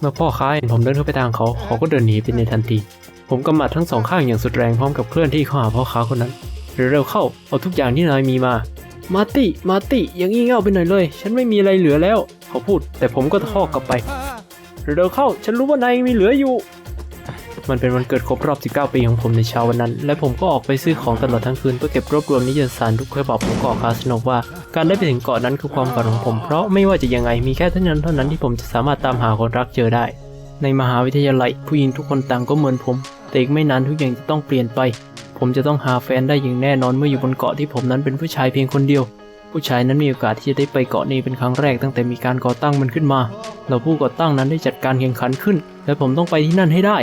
เมื่อพ่อค้าเห็นผมเดินเข้าไปทางเขา เขาก็เดินหนีไปในทันที ผมกำมัดทั้งสองข้างอย่างสุดแรงพร้อมกับเคลื่อนที่เข้าหาพ่อค้าคนนั้นเร็วๆเข้าเอาทุกอย่างที่นายมีมา มาร์ตี้มาร์ตี้อย่างงี่เง่าไปหน่อยเลย ฉันไม่มีอะไรเหลือแล้ว เขาพูด แต่ผมก็ทอกกลับไปเร็วๆเข้า ฉันรู้ว่านายยังมีเหลืออยู่ มันเป็นวันเกิดครบรอบ 19 ปีของผมในเช้าวันนั้น และผมก็ออกไปซื้อของตลอดทั้งคืนเพื่อเก็บรวบรวมนิยสารทุกฉบับของเกาะคาสโนว่า การได้ไปถึงเกาะนั้นคือความฝันของผม เพราะไม่ว่าจะยังไงมีแค่เท่านั้นเท่านั้นที่ผมจะสามารถตามหาคนรักเจอได้ ในมหาวิทยาลัย ผู้หญิงทุกคนต่างก็เหมือนผม แต่อีกไม่นานทุกอย่างจะต้องเปลี่ยนไป ผมจะต้องหาแฟนได้อย่างแน่นอนเมื่ออยู่บนเกาะที่ผมนั้นเป็นผู้ชายเพียงคนเดียวผู้ชายนั้นมีโอกาสที่จะได้ไปเกาะนี้เป็นครั้งแรกตั้งแต่มีการก่อตั้งมันขึ้นมา เราผู้ก่อตั้งนั้นได้จัดการแข่งขันขึ้น และผมต้องไปที่นั่นให้ได้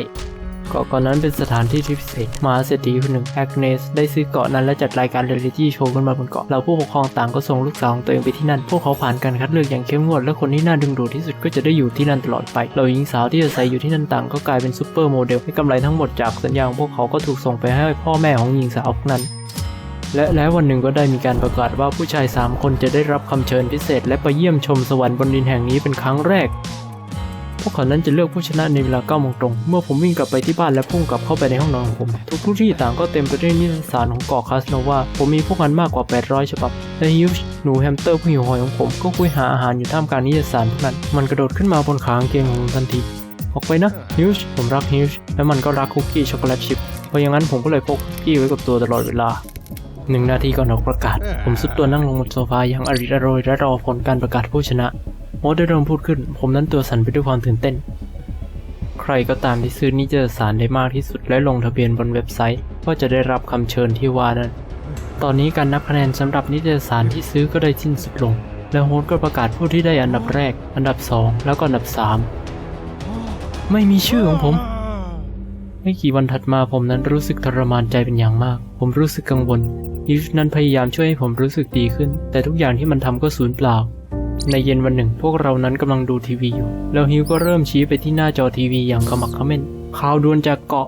เกาะเกาะนั้นเป็นสถานที่ที่พิเศษมหาเศรษฐีคนหนึ่งแอกเนสได้ซื้อเกาะนั้นและจัดรายการเรียลิตี้โชว์ขึ้นมาบนเกาะเราผู้ปกครองต่างก็ส่งลูกสาวของตัวเองไปที่นั่น พวกเขาผ่านการคัดเลือกอย่างเข้มงวดและคนที่น่าดึงดูดที่สุดก็จะได้อยู่ที่นั่นตลอดไปเราหญิงสาวที่อาศัยอยู่ที่นั่นต่างก็กลายเป็นซูเปอร์โมเดลให้กำไรทั้งหมดจากสัญญาของพวกเขาก็ถูกส่งไปให้พ่อแม่ของหญิงสาวนั้นและแล้ววันหนึ่งก็ได้มีการประกาศว่าผู้ชาย 3 คนจะได้รับคำเชิญพิเศษ และไปเยี่ยมชมสวรรค์บนดินแห่งนี้เป็นครั้งแรก พวกเขานั้นจะเลือกผู้ชนะในเวลา9โมงตรง เมื่อผมวิ่งกลับไปที่บ้านและพุ่งกลับเข้าไปในห้องนอนของผม ทุกทุกที่ต่างก็เต็มไปด้วยนิตยสารของเกาะคาสโนวา ผมมีพวกมันมากกว่า 800 ฉบับ และฮิวช์หนูแฮมสเตอร์ผู้หิวโหยของผมก็คุยหาอาหารอยู่ท่ามกลางนิตยสารพวกนั้น มันกระโดดขึ้นมาบนขากางเกงของผมทันที ออกไปนะฮิวช์ผมรักฮิวช์และมันก็รักคุกกี้ช็อกโกแลตชิพ เพราะอย่างนั้นผมก็เลยพกคุกกี้ไว้กับตัวตลอดเวลาหนึ่งนาทีก่อนออกประกาศ ผมสุดตัวนั่งลงบนโซฟาอย่างอริดอโรยและรอผลการประกาศผู้ชนะ โมดได้เริ่มพูดขึ้น ผมนั้นตัวสั่นไปด้วยความตื่นเต้น ใครก็ตามที่ซื้อนิตยสารได้มากที่สุดและลงทะเบียนบนเว็บไซต์ ก็จะได้รับคำเชิญที่ว่านั้น ตอนนี้การนับคะแนนสำหรับนิตยสารที่ซื้อก็ได้สิ้นสุดลง และโฮสต์ก็ประกาศผู้ที่ได้อันดับแรก อันดับสองแล้วก็อันดับสามไม่มีชื่อของผม ไม่กี่วันถัดมาผมนั้นรู้สึกทรมานใจเป็นอย่างมาก ผมรู้สึกกังวลฮิฟนั้นพยายามช่วยให้ผมรู้สึกดีขึ้น แต่ทุกอย่างที่มันทำก็สูญเปล่า ในเย็นวันหนึ่ง พวกเรานั้นกำลังดูทีวีอยู่ แล้วฮิวก็เริ่มชี้ไปที่หน้าจอทีวีอย่างขมักเขม้นข่าวด่วนจากเกาะ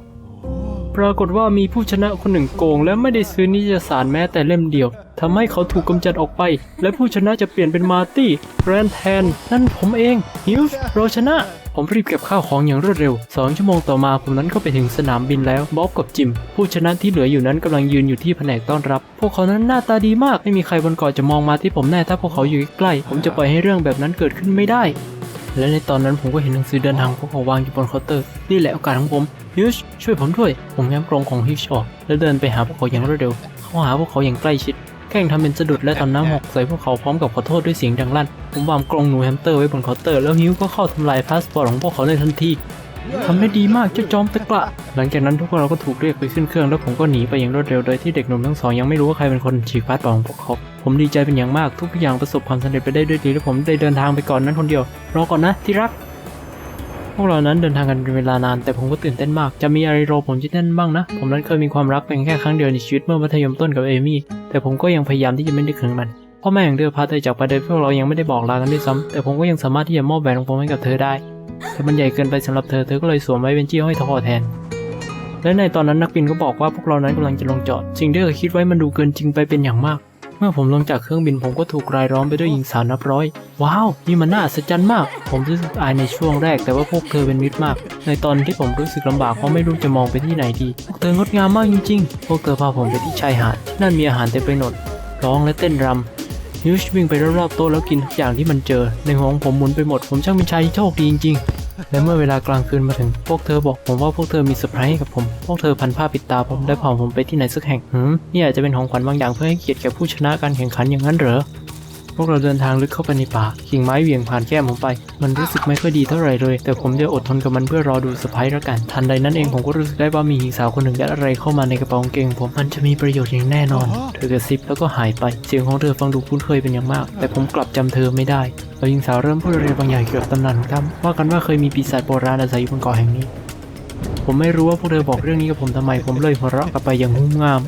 ปรากฏว่ามีผู้ชนะคนหนึ่งโกง และไม่ได้ซื้อนิยสารแม้แต่เล่มเดียวทำให้เขาถูกกำจัดออกไป และผู้ชนะจะเปลี่ยนเป็นมาร์ตี้แรนแทน นั่นผมเองฮิวเราชนะ ผมรีบเก็บข้าวของอย่างรวดเร็วสองชั่วโมงต่อมาผมนั้นก็ไปถึงสนามบินแล้ว บ๊อบกับจิม ผู้ชนะที่เหลืออยู่นั้นกำลังยืนอยู่ที่แผนกต้อนรับ พวกเขานั้นหน้าตาดีมาก ไม่มีใครบนเกาะจะมองมาที่ผมแน่ถ้าพวกเขาอยู่ใกล้ๆผมจะปล่อยให้เรื่องแบบนั้นเกิดขึ้นไม่ได้ และในตอนนั้นผมก็เห็นหนังสือเดินทางของพวกเขาวางอยู่บนเคาน์เตอร์ นี่แหละโอกาสของผมฮิวช์ช่วยผมด้วย ผมแง้มกรงของฮิวช์ออก แล้วเดินไปหาพวกเขาอย่างรวดเร็ว เข้าหาพวกเขาอย่างใกล้ชิด แกล้งทำเป็นสะดุดและตอนน้ำหกใส่พวกเขาพร้อมกับขอโทษด้วยเสียงดังลั่น ผมวางกรงหนูแฮมสเตอร์ไว้บนเคาน์เตอร์แล้วฮิวก็เข้าทำลายพาสปอร์ตของพวกเขาในทันทีทำได้ดีมากเจ้าจอมตะกละ หลังจากนั้นทุกคนเราก็ถูกเรียกไปขึ้นเครื่องแล้วผมก็หนีไปอย่างรวดเร็วโดยที่เด็กหนุ่มทั้งสองยังไม่รู้ว่าใครเป็นคนฉีกพาสปอร์ตของพวกเขา ผมดีใจเป็นอย่างมากทุกอย่างประสบความสำเร็จไปได้ด้วยดีและผมได้เดินทางไปก่อนนั้นคนเดียว รอก่อนนะที่รัก พวกเรานั้นเดินทางกันเป็นเวลานานแต่ผมก็ตื่นเต้นมาก จะมีอะไรรอผมที่นั่นบ้างนะ ผมนั้นเคยมีความรักเพียงแค่ครั้งเดียวในชีวิตเมื่อมัธยมต้นกับเอมี่ แต่ผมก็ยังพยายามที่จะไม่นึกถึงมันพ่อแม่ของเธอพาเธอจากไปโดยพวกเรายังไม่ได้บอกลากันด้วยซ้ำแต่ผมก็ยังสามารถที่จะมอบแหวนของผมให้กับเธอได้แต่มันใหญ่เกินไปสำหรับเธอเธอก็เลยสวมไว้เป็นจี้ห้อยคอแทน และในตอนนั้นนักบินก็บอกว่าพวกเรานั้นกำลังจะลงจอดสิ่งที่เธอคิดไว้มันดูเกินจริงไปเป็นอย่างมาก มื่อผมลงจากเครื่องบินผมก็ถูกรายล้อมไปด้วยหญิงสาวนับร้อย ว้าว นี่มันน่าอัศจรรย์มาก ผมรู้สึกอายในช่วงแรกแต่ว่าพวกเธอเป็นมิตรมาก ในตอนที่ผมรู้สึกลำบากเพราะไม่รู้จะมองไปที่ไหนดี พวกเธองดงามมากจริงๆ พวกเธอพาผมไปที่ชายหาดที่นั่นมีอาหารเต็มไปหมด ร้องและเต้นรำฮิวช์วิ่งไปรอบๆโต๊ะแล้วกินทุกอย่างที่มันเจอ ในหัวของผมหมุนไปหมด ผมช่างเป็นชายที่โชคดีจริงๆ และเมื่อเวลากลางคืนมาถึง พวกเธอบอกผมว่าพวกเธอมีเซอร์ไพรส์กับผม พวกเธอพันผ้าปิดตาผมและพาผมไปที่ไหนสักแห่งหืมนี่อาจจะเป็นของขวัญบางอย่างเพื่อให้เกียรติแก่ผู้ชนะการแข่งขันอย่างนั้นเหรอ พวกเราเดินทางลึกเข้าไปในป่ากิ่งไม้เหวี่ยงผ่านแก้มผมไป มันรู้สึกไม่ค่อยดีเท่าไหร่เลย แต่ผมจะอดทนกับมันเพื่อรอดูเซอร์ไพรส์แล้วกัน ทันใดนั้นเองผมก็รู้สึกได้ว่ามีหญิงสาวคนหนึ่งยัดอะไรเข้ามาในกระเป๋ากางเกงผม มันจะมีประโยชน์อย่างแน่นอน เธอกระซิบแล้วก็หายไป เสียงของเธอฟังดูคุ้นเคยเป็นอย่างมาก แต่ผมกลับจำเธอไม่ได้แล้วหญิงสาวเริ่มพูดอะไรบางอย่างเกี่ยวกับตำนานของถ้ำว่ากันว่าเคยมีปีศาจโบราณอาศัยอยู่บนเกาะแห่งนี้ ผมไม่รู้ว่าพวกเธอบอกเรื่องนี้กับผมทำไม ผมเลยหัวเราะกลับไปอย่างงุ้มง่าม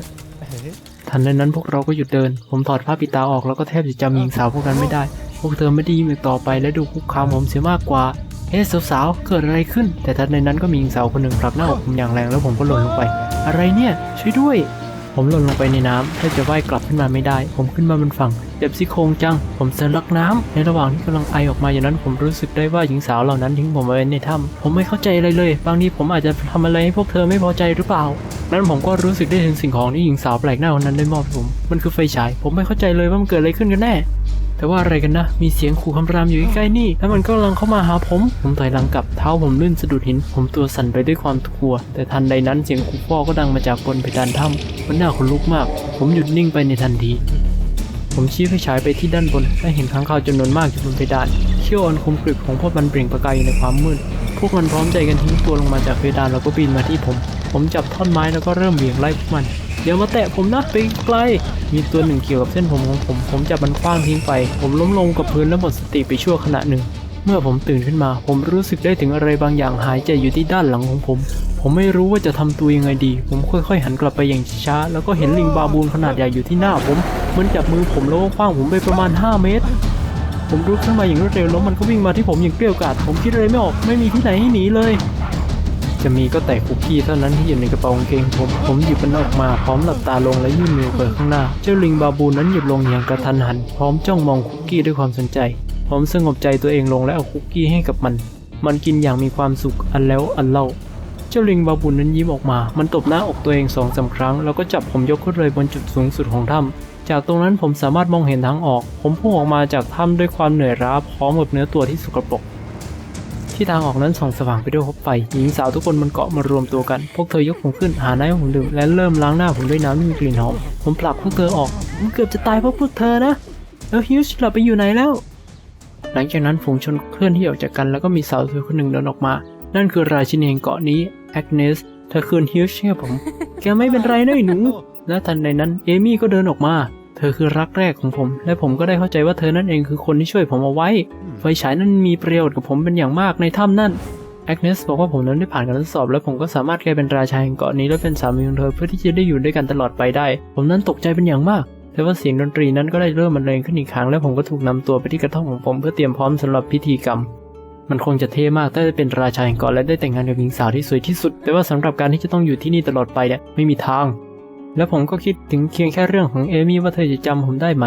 ทันใดนั้นพวกเราก็หยุดเดิน ผมถอดผ้าปิดตาออกแล้วก็แทบจะจำหญิงสาวพวกนั้นไม่ได้ พวกเธอไม่ได้ยิ้มอีกต่อไปและดูคุกคามผมเสียมากกว่า เฮ้สาวๆ เกิดอะไรขึ้น แต่ทันใดนั้นก็มีหญิงสาวคนหนึ่งผลักหน้าอกผมอย่างแรงแล้วผมก็หล่นลงไป อะไรเนี่ย ช่วยด้วย ผมหล่นลงไปในน้ำแทบจะว่ายกลับขึ้นมาไม่ได้ ผมขึ้นมาบนฝั่งเจ็บซี่โครงจัง ผมเสลักน้ำในระหว่างที่กำลังไอออกมาอย่างนั้น ผมรู้สึกได้ว่าหญิงสาวเหล่านั้นทิ้งผมไว้ในถ้ำผมไม่เข้าใจอะไรเลย บางทีผมอาจจะทำอะไรให้พวกเธอไม่พอใจหรือเปล่า นั้นผมก็รู้สึกได้ถึงสิ่งของที่หญิงสาวแปลกหน้าคนนั้นได้มอบให้ผม มันคือไฟฉาย ผมไม่เข้าใจเลยว่ามันเกิดอะไรขึ้นกันแน่ แต่ว่าอะไรกันนะ มีเสียงขู่คำรามอยู่ใกล้ๆนี่ แล้วมันก็กำลังเข้ามาหาผม ผมถอยหลังกลับเท้าผมลื่นสะดุดหิน ผมตัวสั่นไปด้วยความกลัว แต่ทันใดนั้นเสียงขู่ฟ้อก็ดังมาจากบนเพดานถ้ำมันน่าขนลุกมาก ผมหยุดนิ่งไปในทันทีผมชี้ไฟฉายไปที่ด้านบนและเห็นค้างคาวจำนวนมากอยู่บนเพดานเขี้ยวอันคมกริบของพวกมันเปล่งประกายอยู่ในความมืด พวกมันพร้อมใจกันทิ้งตัวลงมาจากเพดานแล้วก็บินมาที่ผม ผมจับท่อนไม้แล้วก็เริ่มเหวี่ยงไล่พวกมันเดี๋ยวมาแตะผมนะไปไกล มีตัวหนึ่งเกี่ยวกับเส้นผมของผม ผมจับมันคว้างทิ้งไป ผมล้มลงกับพื้นและหมดสติไปชั่วขณะหนึ่ง เมื่อผมตื่นขึ้นมา ผมรู้สึกได้ถึงอะไรบางอย่างหายใจอยู่ที่ด้านหลังของผม ผมไม่รู้ว่าจะทำตัวยังไงดี ผมค่อยๆ หันกลับไปอย่างช้าๆแล้วก็เห็นลิงบาบูนขนาดใหญ่อยู่ที่หน้าผม มันจับมือผมแล้วก็คว้างผมไปประมาณ 5 เมตร ผมรุดขึ้นมาอย่างรวดเร็วแล้วมันก็วิ่งมาที่ผมอย่างเกลี้ยวกล่อมผมคิดอะไรไม่ออก ไม่มีที่ไหนให้หนีเลย จะมีก็แต่คุกกี้เท่านั้นที่อยู่ในกระเป๋ากางเกงผม ผมหยิบมันออกมาพร้อมหลับตาลงและยื่นมือเปิดข้างหน้า เจ้าลิงบาบูนนั้นหยุดลงอย่างกระทันหัน พร้อมจ้องมองคุกกี้ด้วยความสนใจ ผมสงบใจตัวเองลงและเอาคุกกี้ให้กับมัน มันกินอย่างมีความสุขอันแล้วอันเล่าเจ้าลิงบาบูนนั้นยิ้มออกมา มันตบหน้าอกตัวเองสองสามครั้ง แล้วก็จับผมยกขึ้นเลยบนจุดสูงสุดของถ้ำจากตรงนั้นผมสามารถมองเห็นทางออก ผมพุ่งออกมาจากถ้ำด้วยความเหนื่อยล้าพร้อมกับเนื้อตัวที่สกปรก ที่ทางออกนั้นส่องสว่างไปด้วยพบไฟ หญิงสาวทุกคนมันเกาะมารวมตัวกัน พวกเธอยกผมขึ้นหาน้ำให้ผมดื่มและเริ่มล้างหน้าผมด้วยน้ำที่มีกลิ่นหอม ผมผลักพวกเธอออกผมเกือบจะตายเพราะพวกเธอนะ แล้วฮิวช์หลับไปอยู่ไหนแล้ว หลังจากนั้นฝูงชนเคลื่อนที่ออกจากกันแล้วก็มีสาวสวยคนหนึ่งเดินออกมา นั่นคือราชินีแห่งเกาะนี้แอกเนสเธอคืนฮิวช์ให้ผม แกไม่เป็นไรนะหนูและทันใดนั้นเอมี่ก็เดินออกมา เธอคือรักแรกของผม และผมก็ได้เข้าใจว่าเธอนั่นเองคือคนที่ช่วยผมเอาไว้ ไฟฉายนั้นมีประโยชน์กับผมเป็นอย่างมากในถ้ำนั่นแอกเนสบอกว่าผมนั้นได้ผ่านการทดสอบ และผมก็สามารถกลายเป็นราชาแห่งเกาะนี้และเป็นสามีของเธอเพื่อที่จะได้อยู่ด้วยกันตลอดไปได้ ผมนั้นตกใจเป็นอย่างมากแต่ว่าเสียงดนตรีนั้นก็ได้เริ่มบรรเลงขึ้นอีกครั้ง และผมก็ถูกนำตัวไปที่กระท่อมของผมเพื่อเตรียมพร้อมสำหรับพิธีกรรม มันคงจะเท่มากถ้าได้เป็นราชาแห่งเกาะและได้แต่งงานกับหญิงสาวที่สวยที่สุด แต่ว่าสำหรับการที่จะต้องอยู่ที่นี่ตลอดไปเนี่ยไม่มีทาง และผมก็คิดถึงเพียงแค่เรื่องของเอมี่ว่าเธอจะจำผมได้ไหม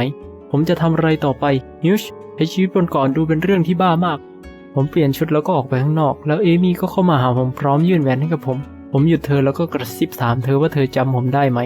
ผมจะทำอะไรต่อไปนิวช์ให้ชีวิตบนเก่อนดูเป็นเรื่องที่บ้ามาก ผมเปลี่ยนชุดแล้วก็ออกไปข้างนอก แล้วเอมี่ก็เข้ามาหาผมพร้อมยื่นแหวนให้กับผม ผมหยุดเธอแล้วก็กระซิบถามเธอว่าเธอจำผมได้ไหม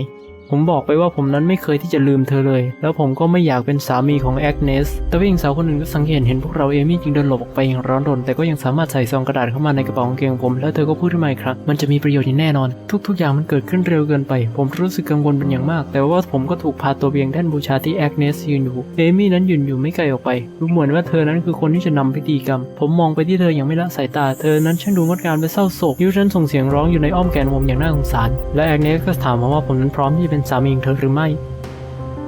ผมบอกไปว่าผมนั้นไม่เคยที่จะลืมเธอเลย แล้วผมก็ไม่อยากเป็นสามีของแอกเนส แต่ว่าหญิงสาวคนหนึ่งก็สังเกตเห็นพวกเราเอมี่จึงเดินหลบออกไปอย่างร้อนรน แต่ก็ยังสามารถใส่ซองกระดาษเข้ามาในกระเป๋ากางเกงของผม แล้วเธอก็พูดขึ้นมาอีกครั้งมันจะมีประโยชน์อย่างแน่นอน ทุก ๆ อย่างมันเกิดขึ้นเร็วเกินไป ผมรู้สึกกังวลเป็นอย่างมาก แต่ว่าผมก็ถูกพาตัวเบียงแท่นบูชาที่แอกเนสยืนอยู่ เอมี่นั้นยืนอยู่ไม่ไกลออกไป ดูเหมือนว่าเธอนั้นคือคนที่จะนำพิธีกรรม ผมมองไปที่เธออย่างไม่ละสายตา เธอนั้นช่างดูงดงามและเศร้าโศกยูฉันส่งเสียงร้องอยู่ในอ้อมแขนผมอย่างน่าสงสาร และแอกเนสก็ถามมาว่าผมนั้นพร้อมที่จะเป็นสามีของเธอหรือไม่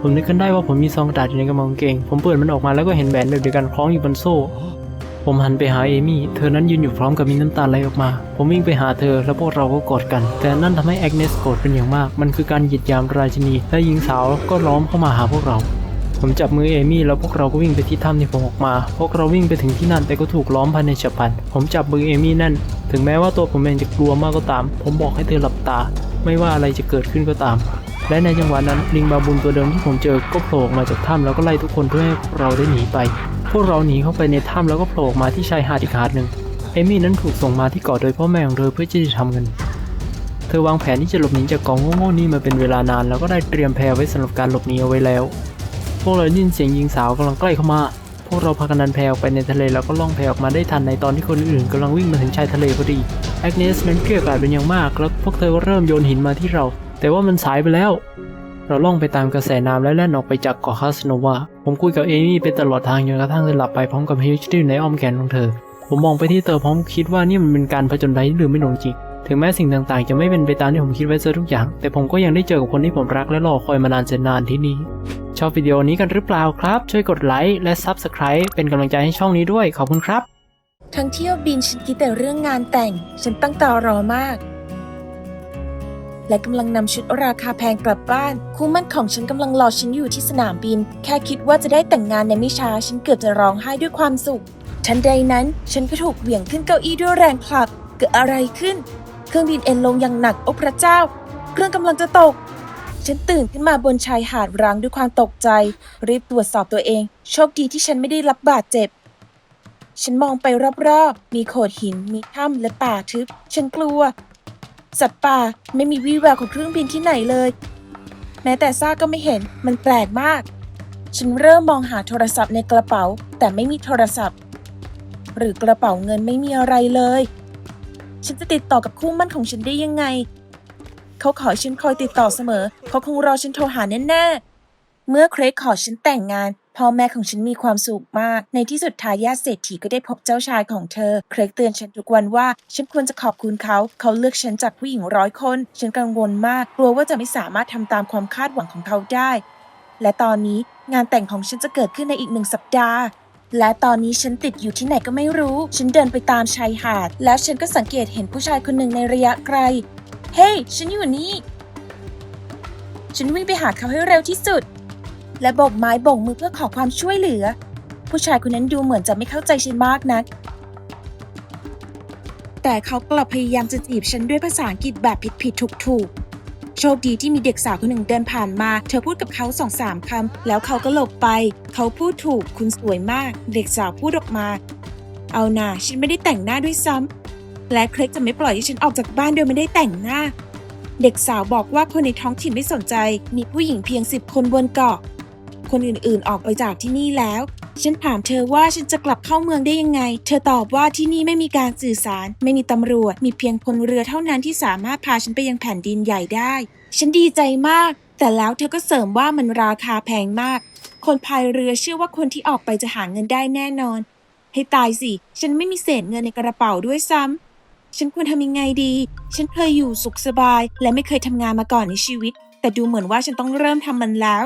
ผมนึกขึ้นได้ว่าผมมีซองกระดาษอยู่ในกระเป๋ากางเกง ผมเปิดมันออกมาแล้วก็เห็นแหวนแบบเดียวกันคล้องอยู่บนโซ่ ผมหันไปหาเอมี่ เธอนั้นยืนอยู่พร้อมกับมีน้ำตาไหลออกมา ผมวิ่งไปหาเธอแล้วพวกเราก็กอดกัน แต่นั่นทำให้แอกเนสโกรธเป็นอย่างมาก มันคือการหยียดยามราชินี และหญิงสาวก็ล้อมเข้ามาหาพวกเราผมจับมือเอมี่แล้วพวกเราก็วิ่งไปที่ถ้ำที่ผมออกมา พวกเราวิ่งไปถึงที่นั่นแต่ก็ถูกล้อมภายในฉับพลัน ผมจับมือเอมี่แน่น ถึงแม้ว่าตัวผมเองจะกลัวมากก็ตาม ผมบอกให้เธอหลับตา ไม่ว่าอะไรจะเกิดขึ้นก็ตาม และในจังหวะนั้นลิงบาบูนตัวเดิมที่ผมเจอก็โผล่ออกมาจากถ้ำแล้วก็ไล่ทุกคนเพื่อให้เราได้หนีไป พวกเราหนีเข้าไปในถ้ำแล้วก็โผล่ออกมาที่ชายหาดอีกหาดหนึ่งเอมี่นั้นถูกส่งมาที่เกาะโดยพ่อแม่ของเธอเพื่อที่จะทำเงิน เธอวางแผนที่จะหลบหนีจากกองโง่ๆนี่มาเป็นเวลานานแล้วก็ได้เตรียมแพรไว้สำหรับการหลบหนีเอาไว้แล้ว พวกเราได้ยินเสียงหญิงสาวกำลังใกล้เข้ามา พวกเราพากันดันแพออกไปในทะเลแล้วก็ล่องแพออกมาได้ทันในตอนที่คนอื่นกำลังวิ่งมาถึงชายทะเลพอดีแอกเนสนั้นเกลี้ยกล่อมเป็นอย่างมากแล้วพวกเธอก็เริ่มโยนหินมาที่เรา แต่ว่ามันสายไปแล้ว เราล่องไปตามกระแสน้ำและแล่นออกไปจากเกาะคาสโนวา ผมคุยกับเอมี่ไปตลอดทางจนกระทั่งเธอหลับไปพร้อมกับฮิวช์ที่อยู่ในอ้อมแขนของเธอ ผมมองไปที่เธอพร้อมคิดว่านี่มันเป็นการผจญภัยที่ลืมไม่ลงจริง ถึงแม้สิ่งต่างๆ จะไม่เป็นไปตามที่ผมคิดไว้ซะทุกอย่าง แต่ผมก็ยังได้เจอกับคนที่ผมรักและรอคอยมานานแสนนานที่นี่ ชอบวิดีโอนี้กันหรือเปล่าครับ ช่วยกดไลค์และ Subscribe เป็นกำลังใจให้ช่องนี้ด้วย ขอบคุณครับ ทั้งเที่ยวบินฉันคิดแต่เรื่องงานแต่ง ฉันตั้งตารอมาก และกำลังนำชุดราคาแพงกลับบ้าน คู่มั่นของฉันกำลังรอฉันอยู่ที่สนามบิน แค่คิดว่าจะได้แต่งงานในไม่ช้าฉันเกือบจะร้องไห้ด้วยความสุข ทันใดนั้น ฉันก็ถูกเหวี่ยงขึ้นเก้าอี้ด้วยแรงผลัก เกิดอะไรขึ้น เครื่องบินเอ็นลงอย่างหนักโอ้พระเจ้า เครื่องกำลังจะตก ฉันตื่นขึ้นมาบนชายหาดร้างด้วยความตกใจ รีบตรวจสอบตัวเอง โชคดีที่ฉันไม่ได้รับบาดเจ็บฉันมองไปรอบๆ มีโขดหิน มีถ้ำและป่าทึบ ฉันกลัว สัตว์ป่าไม่มีวี่แววของเครื่องบินที่ไหนเลย แม้แต่ซากก็ไม่เห็นมันแปลกมาก ฉันเริ่มมองหาโทรศัพท์ในกระเป๋า แต่ไม่มีโทรศัพท์ หรือกระเป๋าเงินไม่มีอะไรเลย ฉันจะติดต่อกับคู่มั่นของฉันได้ยังไง เขาขอฉันคอยติดต่อเสมอ เขาคงรอฉันโทรหาแน่ๆเมื่อเครกขอฉันแต่งงาน พ่อแม่ของฉันมีความสุขมาก ในที่สุดทายาทเศรษฐีก็ได้พบเจ้าชายของเธอ เครกเตือนฉันทุกวันว่าฉันควรจะขอบคุณเขา เขาเลือกฉันจากผู้หญิงร้อยคน ฉันกังวลมาก กลัวว่าจะไม่สามารถทำตามความคาดหวังของเขาได้ และตอนนี้งานแต่งของฉันจะเกิดขึ้นในอีกหนึ่งสัปดาห์และตอนนี้ฉันติดอยู่ที่ไหนก็ไม่รู้ ฉันเดินไปตามชายหาด แล้วฉันก็สังเกตเห็นผู้ชายคนหนึ่งในระยะไกล เฮ้ยฉันอยู่นี่ ฉันวิ่งไปหาเขาให้เร็วที่สุด และโบกไม้โบกมือเพื่อขอความช่วยเหลือ ผู้ชายคนนั้นดูเหมือนจะไม่เข้าใจฉันมากนัก แต่เขากลับพยายามจะจีบฉันด้วยภาษาอังกฤษแบบผิดๆถูกๆ โชคดีที่มีเด็กสาวคนหนึ่งเดินผ่านมา เธอพูดกับเขาสองสามคำ แล้วเขาก็หลบไป เขาพูดถูกคุณสวยมาก เด็กสาวพูดออกมา เอานาฉันไม่ได้แต่งหน้าด้วยซ้ำและเครกจะไม่ปล่อยให้ฉันออกจากบ้านโดยไม่ได้แต่งหน้าเด็กสาวบอกว่าคนในท้องถิ่นไม่สนใจ มีผู้หญิงเพียงสิบคนบนเกาะ คนอื่นๆ ออกไปจากที่นี่แล้ว ฉันถามเธอว่าฉันจะกลับเข้าเมืองได้ยังไง เธอตอบว่าที่นี่ไม่มีการสื่อสาร ไม่มีตำรวจ มีเพียงพลเรือเท่านั้นที่สามารถพาฉันไปยังแผ่นดินใหญ่ได้ ฉันดีใจมาก แต่แล้วเธอก็เสริมว่ามันราคาแพงมาก คนพายเรือเชื่อว่าคนที่ออกไปจะหาเงินได้แน่นอน ให้ตายสิ ฉันไม่มีเศษเงินในกระเป๋าด้วยซ้ำฉันควรทำยังไงดี ฉันเคยอยู่สุขสบาย และไม่เคยทำงานมาก่อนในชีวิต แต่ดูเหมือนว่าฉันต้องเริ่มทำมันแล้ว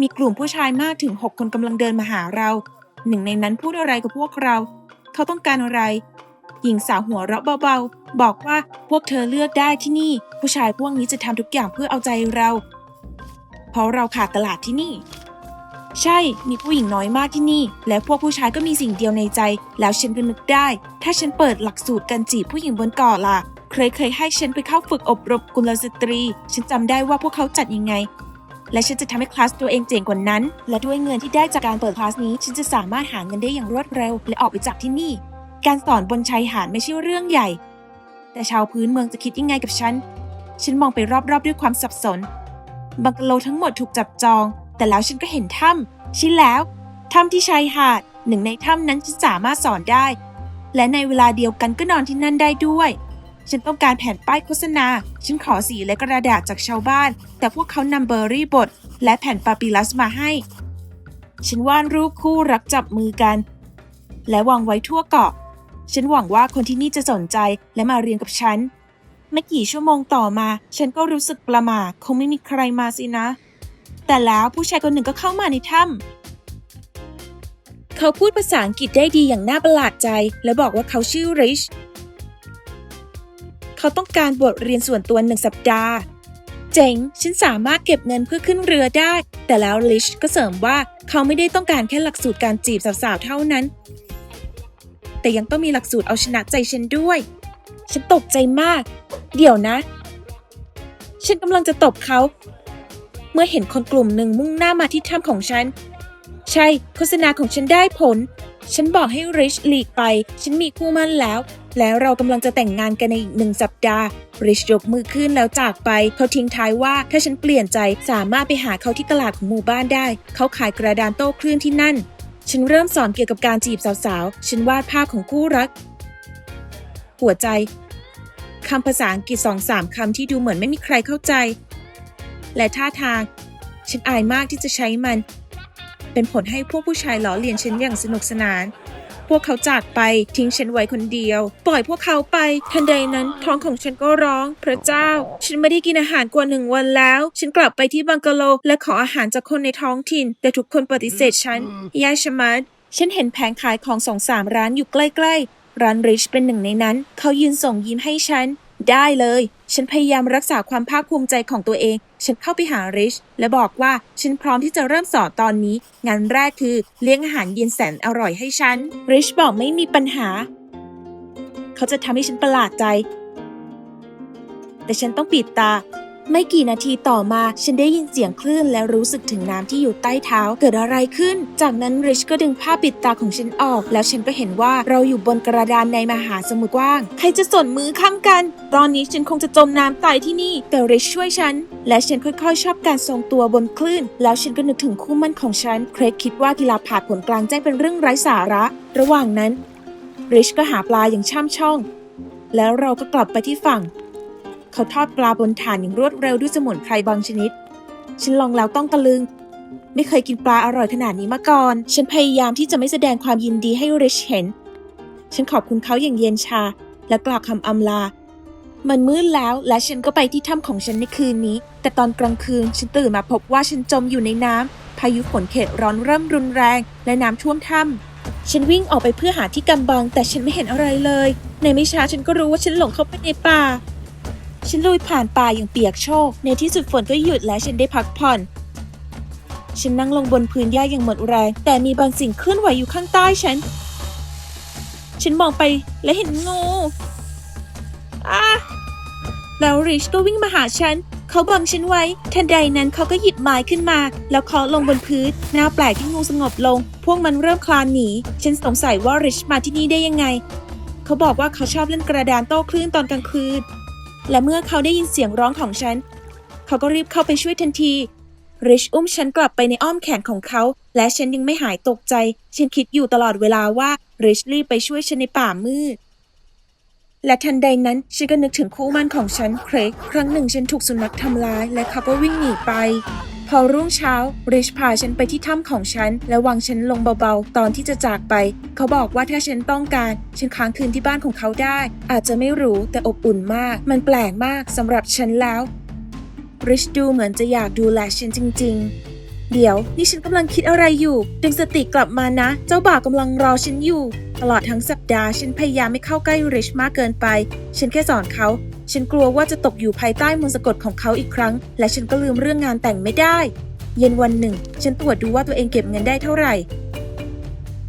มีกลุ่มผู้ชายมากถึง 6 คนกำลังเดินมาหาเรา หนึ่งในนั้นพูดอะไรกับพวกเรา เขาต้องการอะไร หญิงสาวหัวเราะเบาๆ บอกว่าพวกเธอเลือกได้ที่นี่ ผู้ชายพวกนี้จะทำทุกอย่างเพื่อเอาใจเรา เพราะเราขาดตลาดที่นี่ ใช่ มีผู้หญิงน้อยมากที่นี่ และพวกผู้ชายก็มีสิ่งเดียวในใจ แล้วฉันก็นึกได้ ถ้าฉันเปิดหลักสูตรการจีบผู้หญิงบนเกาะล่ะเคยเคยให้ฉันไปเข้าฝึกอบรมกุลสตรี ฉันจำได้ว่าพวกเขาจัดยังไง และฉันจะทำให้คลาสตัวเองเจ๋งกว่านั้น และด้วยเงินที่ได้จากการเปิดคลาสนี้ ฉันจะสามารถหาเงินได้อย่างรวดเร็ว และออกไปจากที่นี่ การสอนบนชายหาดไม่ใช่เรื่องใหญ่ แต่ชาวพื้นเมืองจะคิดยังไงกับฉัน ฉันมองไปรอบๆด้วยความสับสน บังกะโลทั้งหมดถูกจับจอง แต่แล้วฉันก็เห็นถ้ำใช่แล้วถ้ำที่ชายหาดหนึ่งในถ้ำนั้นฉันสามารถสอนได้ และในเวลาเดียวกันก็นอนที่นั่นได้ด้วย ฉันต้องการแผ่นป้ายโฆษณา ฉันขอสีและกระดาษจากชาวบ้าน แต่พวกเขานำเบอร์รี่บดและแผ่นปาปิลัสมาให้ ฉันวาดรูปคู่รักจับมือกัน และวางไว้ทั่วเกาะ ฉันหวังว่าคนที่นี่จะสนใจและมาเรียนกับฉัน ไม่กี่ชั่วโมงต่อมา ฉันก็รู้สึกประหม่าคงไม่มีใครมาสินะ แต่แล้วผู้ชายคนหนึ่งก็เข้ามาในถ้ำเขาพูดภาษาอังกฤษได้ดีอย่างน่าประหลาดใจ และบอกว่าเขาชื่อริช เขาต้องการบทเรียนส่วนตัวหนึ่งสัปดาห์ เจ๋ง ฉันสามารถเก็บเงินเพื่อขึ้นเรือได้ แต่แล้วลิชก็เสริมว่าเขาไม่ได้ต้องการแค่หลักสูตรการจีบสาวๆเท่านั้น แต่ยังต้องมีหลักสูตรเอาชนะใจฉันด้วย ฉันตกใจมาก เดี๋ยวนะ ฉันกำลังจะตบเขา เมื่อเห็นคนกลุ่มหนึ่งมุ่งหน้ามาที่ถ้ำของฉัน ใช่ โฆษณาของฉันได้ผล ฉันบอกให้ริชหลีกไป ฉันมีคู่มั่นแล้ว แล้วเรากำลังจะแต่งงานกันในอีกหนึ่งสัปดาห์ริชยกมือขึ้นแล้วจากไป เขาทิ้งท้ายว่าถ้าฉันเปลี่ยนใจสามารถไปหาเขาที่ตลาดของหมู่บ้านได้ เขาขายกระดานโต้คลื่นที่นั่น ฉันเริ่มสอนเกี่ยวกับการจีบสาวๆ ฉันวาดภาพของคู่รัก หัวใจคำภาษาอังกฤษสองสามคำที่ดูเหมือนไม่มีใครเข้าใจ และท่าทาง ฉันอายมากที่จะใช้มัน เป็นผลให้พวกผู้ชายล้อเลียนฉันอย่างสนุกสนาน พวกเขาจากไปทิ้งฉันไว้คนเดียว ปล่อยพวกเขาไป ทันใดนั้นท้องของฉันก็ร้อง พระเจ้า ฉันไม่ได้กินอาหารกว่าหนึ่งวันแล้ว ฉันกลับไปที่บังกะโล และขออาหารจากคนในท้องถิ่น แต่ทุกคนปฏิเสธฉันยายชมัดฉันเห็นแผงขายของสองสามร้านอยู่ใกล้ๆ ร้านริชเป็นหนึ่งในนั้น เขายืนส่งยิ้มให้ฉัน ได้เลย ฉันพยายามรักษาความภาคภูมิใจของตัวเอง ฉันเข้าไปหาริช และบอกว่าฉันพร้อมที่จะเริ่มสอนตอนนี้ งานแรกคือเลี้ยงอาหารเย็นแสนอร่อยให้ฉัน ริชบอกไม่มีปัญหา เขาจะทำให้ฉันประหลาดใจ แต่ฉันต้องปิดตา ไม่กี่นาทีต่อมา ฉันได้ยินเสียงคลื่นและรู้สึกถึงน้ำที่อยู่ใต้เท้าเกิดอะไรขึ้น จากนั้นริชก็ดึงผ้าปิดตาของฉันออก แล้วฉันก็เห็นว่าเราอยู่บนกระดานในมหาสมุทรกว้าง ใครจะสนมือข้างกัน ตอนนี้ฉันคงจะจมน้ำตายที่นี่ แต่ริชช่วยฉัน และฉันค่อยๆ ชอบการทรงตัวบนคลื่น แล้วฉันก็นึกถึงคู่มั่นของฉัน เครกคิดว่ากีฬาผาดผลกลางแจ้งเป็นเรื่องไร้สาระ ระหว่างนั้นริชก็หาปลาอย่างช่ำช่อง แล้วเราก็กลับไปที่ฝั่ง เขาทอดปลาบนถ่านอย่างรวดเร็วด้วยสมุนไพรบางชนิด ฉันลองแล้วต้องตะลึง ไม่เคยกินปลาอร่อยขนาดนี้มาก่อน ฉันพยายามที่จะไม่แสดงความยินดีให้ริชเห็น ฉันขอบคุณเขาอย่างเย็นชา และกล่าวคำอำลา มันมืดแล้วและฉันก็ไปที่ถ้ำของฉันในคืนนี้ แต่ตอนกลางคืนฉันตื่นมาพบว่าฉันจมอยู่ในน้ำพายุฝนเขตร้อนเริ่มรุนแรง และน้ำท่วมถ้ำฉันวิ่งออกไปเพื่อหาที่กำบัง แต่ฉันไม่เห็นอะไรเลย ในไม่ช้าฉันก็รู้ว่าฉันหลงเข้าไปในป่า ฉันลุยผ่านป่าอย่างเปียกโชก ในที่สุดฝนก็หยุดและฉันได้พักผ่อน ฉันนั่งลงบนพื้นหญ้าอย่างหมดแรง แต่มีบางสิ่งเคลื่อนไหวอยู่ข้างใต้ฉัน ฉันมองไปและเห็นงูอาแล้วริชก็วิ่งมาหาฉัน เขาบังฉันไว้ ทันใดนั้นเขาก็หยิบไม้ขึ้นมา แล้วเคาะลงบนพื้นหน้าแปลกที่งูสงบลง พวกมันเริ่มคลานหนี ฉันสงสัยว่าริชมาที่นี่ได้ยังไง เขาบอกว่าเขาชอบเล่นกระดานโต้คลื่นตอนกลางคืน และเมื่อเขาได้ยินเสียงร้องของฉัน เขาก็รีบเข้าไปช่วยทันที ริชอุ้มฉันกลับไปในอ้อมแขนของเขา และฉันยังไม่หายตกใจ ฉันคิดอยู่ตลอดเวลาว่าริชรีบไปช่วยฉันในป่ามืด และทันใดนั้นฉันก็นึกถึงคู่มั่นของฉันเครกครั้งหนึ่งฉันถูกสุนัขทำร้าย และเขาก็วิ่งหนีไป พอรุ่งเช้าริชพาฉันไปที่ถ้ำของฉัน และวางฉันลงเบาๆ ตอนที่จะจากไป เขาบอกว่าถ้าฉันต้องการ ฉันค้างคืนที่บ้านของเขาได้ อาจจะไม่หรู้แต่อบอุ่นมาก มันแปลกมากสำหรับฉันแล้วริชดูเหมือนจะอยากดูแลฉันจริง ๆ เดี๋ยว นี่ฉันกำลังคิดอะไรอยู่ ดึงสติกลับมานะ เจ้าบ่าวกำลังรอฉันอยู่ ตลอดทั้งสัปดาห์ฉันพยายามไม่เข้าใกล้ริชมากเกินไป ฉันแค่สอนเขา ฉันกลัวว่าจะตกอยู่ภายใต้มนต์สะกดของเขาอีกครั้ง และฉันก็ลืมเรื่องงานแต่งไม่ได้ เย็นวันหนึ่ง ฉันตรวจดูว่าตัวเองเก็บเงินได้เท่าไหร่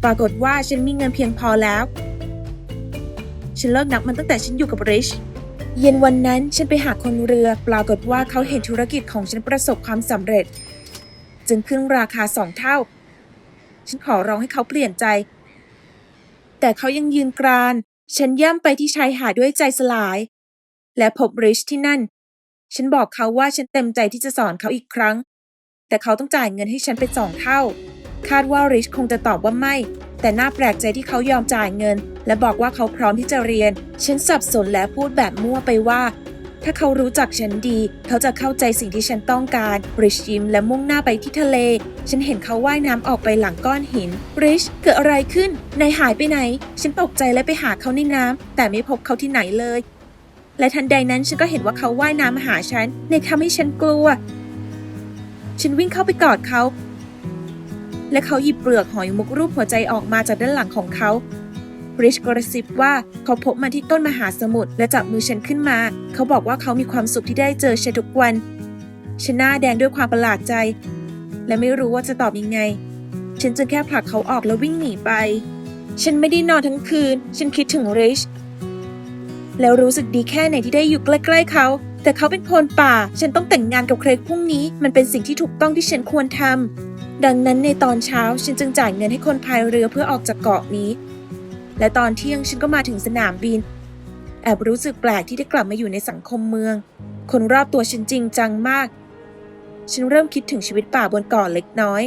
ปรากฏว่าฉันมีเงินเพียงพอแล้ว ฉันเลิกนับมันตั้งแต่ฉันอยู่กับริชเย็นวันนั้นฉันไปหาคนเรือ ปรากฏว่าเขาเห็นธุรกิจของฉันประสบความสำเร็จ จึงขึ้นราคาสองเท่า ฉันขอร้องให้เขาเปลี่ยนใจ แต่เขายังยืนกราน ฉันย่ำไปที่ชายหาดด้วยใจสลาย และพบริชที่นั่น ฉันบอกเขาว่าฉันเต็มใจที่จะสอนเขาอีกครั้ง แต่เขาต้องจ่ายเงินให้ฉันเป็นสองเท่า คาดว่าริชคงจะตอบว่าไม่ แต่น่าแปลกใจที่เขายอมจ่ายเงิน และบอกว่าเขาพร้อมที่จะเรียน ฉันสับสนและพูดแบบมั่วไปว่า ถ้าเขารู้จักฉันดี เขาจะเข้าใจสิ่งที่ฉันต้องการริชยิ้มและมุ่งหน้าไปที่ทะเล ฉันเห็นเขาว่ายน้ำออกไปหลังก้อนหินริชเกิดอะไรขึ้นนายหายไปไหน ฉันตกใจและไปหาเขาในน้ำแต่ไม่พบเขาที่ไหนเลย และทันใดนั้นฉันก็เห็นว่าเขาว่ายน้ำมาหาฉันในทำให้ฉันกลัว ฉันวิ่งเข้าไปกอดเขาและเขาหยิบเปลือกหอยมุกรูปหัวใจออกมาจากด้านหลังของเขา ริชกระซิบว่าเขาพบมาที่ต้นมหาสมุทรและจับมือฉันขึ้นมา เขาบอกว่าเขามีความสุขที่ได้เจอฉันทุกวันฉันหน้าแดงด้วยความประหลาดใจ และไม่รู้ว่าจะตอบยังไง ฉันจึงแค่ผลักเขาออกแล้ววิ่งหนีไป ฉันไม่ได้นอนทั้งคืน ฉันคิดถึงริชแล้วรู้สึกดีแค่ไหนที่ได้อยู่ใกล้ๆเขา แต่เขาเป็นคนป่า ฉันต้องแต่งงานกับเครกพรุ่งนี้ มันเป็นสิ่งที่ถูกต้องที่ฉันควรทำดังนั้นในตอนเช้าฉันจึงจ่ายเงินให้คนพายเรือเพื่อออกจากเกาะนี้ และตอนเที่ยงฉันก็มาถึงสนามบิน แอบรู้สึกแปลกที่ได้กลับมาอยู่ในสังคมเมือง คนรอบตัวฉันจริงจังมาก ฉันเริ่มคิดถึงชีวิตป่าบนเกาะเล็กน้อย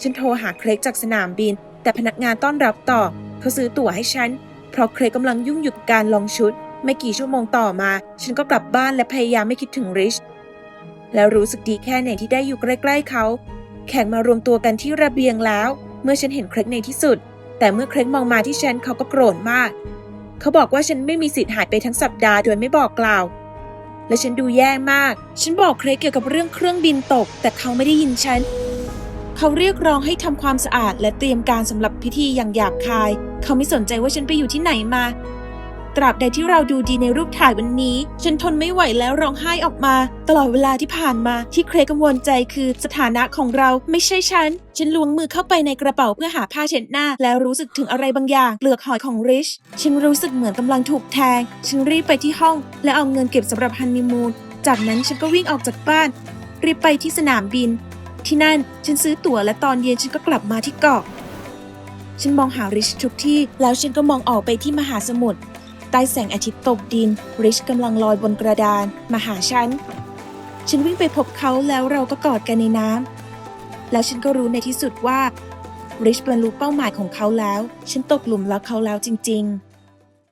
ฉันโทรหาเครกจากสนามบิน แต่พนักงานต้อนรับตอบเขาซื้อตั๋วให้ฉัน เพราะเครกกำลังยุ่งอยู่กับการลองชุด ไม่กี่ชั่วโมงต่อมา ฉันก็กลับบ้านและพยายามไม่คิดถึงริชแล้วรู้สึกดีแค่ไหนที่ได้อยู่ใกล้ๆเขา แขกมารวมตัวกันที่ระเบียงแล้ว เมื่อฉันเห็นเครกในที่สุด แต่เมื่อเครกมองมาที่ฉันเขาก็โกรธมาก เขาบอกว่าฉันไม่มีสิทธิ์หายไปทั้งสัปดาห์โดยไม่บอกกล่าว และฉันดูแย่มาก ฉันบอกเครกเกี่ยวกับเรื่องเครื่องบินตก แต่เขาไม่ได้ยินฉัน เขาเรียกร้องให้ทำความสะอาดและเตรียมการสำหรับพิธีอย่างหยาบคาย เขาไม่สนใจว่าฉันไปอยู่ที่ไหนมา ตราบใดที่เราดูดีในรูปถ่ายวันนี้ ฉันทนไม่ไหวแล้วร้องไห้ออกมา ตลอดเวลาที่ผ่านมาที่เครกกังวลใจคือสถานะของเราไม่ใช่ฉัน ฉันล้วงมือเข้าไปในกระเป๋าเพื่อหาผ้าเช็ดหน้า แล้วรู้สึกถึงอะไรบางอย่างเปลือกหอยของริช ฉันรู้สึกเหมือนกำลังถูกแทง ฉันรีบไปที่ห้อง และเอาเงินเก็บสำหรับฮันนีมูน จากนั้นฉันก็วิ่งออกจากบ้าน รีบไปที่สนามบิน ที่นั่นฉันซื้อตั๋วและตอนเย็นฉันก็กลับมาที่เกาะฉันมองหาริชทุกที่ แล้วฉันก็มองออกไปที่มหาสมุทร ใต้แสงอาทิตย์ตกดิน ริชกำลังลอยบนกระดาน มาหาฉัน ฉันวิ่งไปพบเขาแล้วเราก็กอดกันในน้ำ แล้วฉันก็รู้ในที่สุดว่า ริชบรรลุเป้าหมายของเขาแล้ว ฉันตกหลุมรักเขาแล้วจริง ๆ